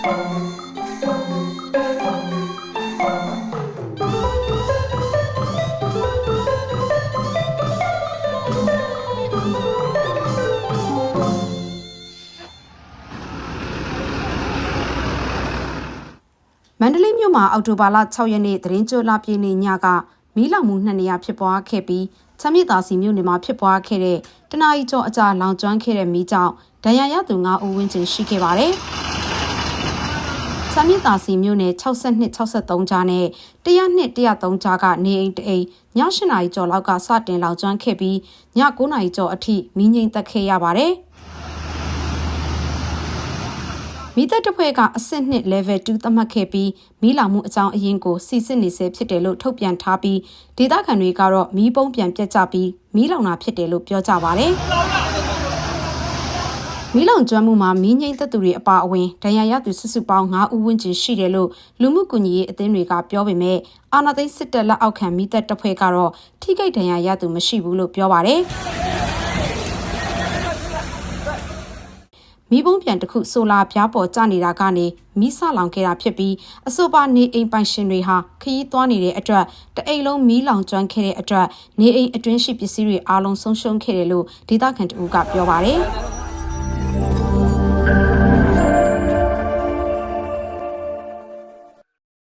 မန္တလေးမြို့မှာအောက်တိုဘာလ6ရက်နေ့သတင်းကြိုလာပြည့်နေ့ညကမီးလောင်မှုနှစ်နေရာဖြစ်ပွားခဲ့ပြီးချမ်းမြေသာစီမြို့နယ်မှာဖြစ်ပွားခဲ့တဲ့တနာရီကျော်အကြာလောင်ကျွမ်းခဲ့တဲ့မီးကြောင့်ဒဏ်ရာရသူ9ဦးဝန်းကျင်ရှိခဲ့ပါတယ်။ ချမ်းမြေသာစီမြို့နယ်62 63ကြားနဲ့102 103ကြားကနေအိမ်တအိမ်ည8နာရီကျော်လောက်ကစတင်လောင်ကျွမ်းခဲ့ပြီးည9နာရီကျော်အထိမီးငိမ့်သက်ခဲ့ရပါတယ်။မိသက်တစ်ဖွဲ့ကအဆင့်နှစ် level 2သတ်မှတ်ခဲ့ပြီးမီးလောင်မှုအကြောင်းအရင်းကိုစီစစ်နေဆဲဖြစ်တယ်လို့ထုတ်ပြန်ထားပြီးဒေသခံတွေကတော့မီးပုံးပြန်ပြတ်ကျပြီးမီးလောင်တာဖြစ်တယ်လို့ပြောကြပါဗျ။ မီးလောင်ကျွမ်းမှုမှာမီးငိမ့်သက်သူတွေအပါအဝင်ဒဏ်ရာရသူစုစုပေါင်း9ဦးဝန်းကျင်ရှိတယ်လို့လူမှုကွန်ရက်အသင်းတွေကပြောပေမဲ့အာနာသိန်းစစ်တပ်လက်အောက်ခံမိသက်တပ်ဖွဲ့ကတော့ထိခိုက်ဒဏ်ရာရသူမရှိဘူးလို့ပြောပါတယ်။မီးပုံးပြန်တစ်ခုဆိုလာပြားပေါ်ကျနေတာကနေမီးဆလောင်ခဲ့တာဖြစ်ပြီးအဆိုပါနေအိမ်ပိုင်ရှင်တွေဟာခရီးသွားနေတဲ့အတွက်တအိမ်လုံးမီးလောင်ကျွမ်းခဲ့တဲ့အတွက်နေအိမ်အတွင်းရှိပစ္စည်းတွေအားလုံးဆုံးရှုံးခဲ့တယ်လို့ဒေသခံတဦးကပြောပါတယ်။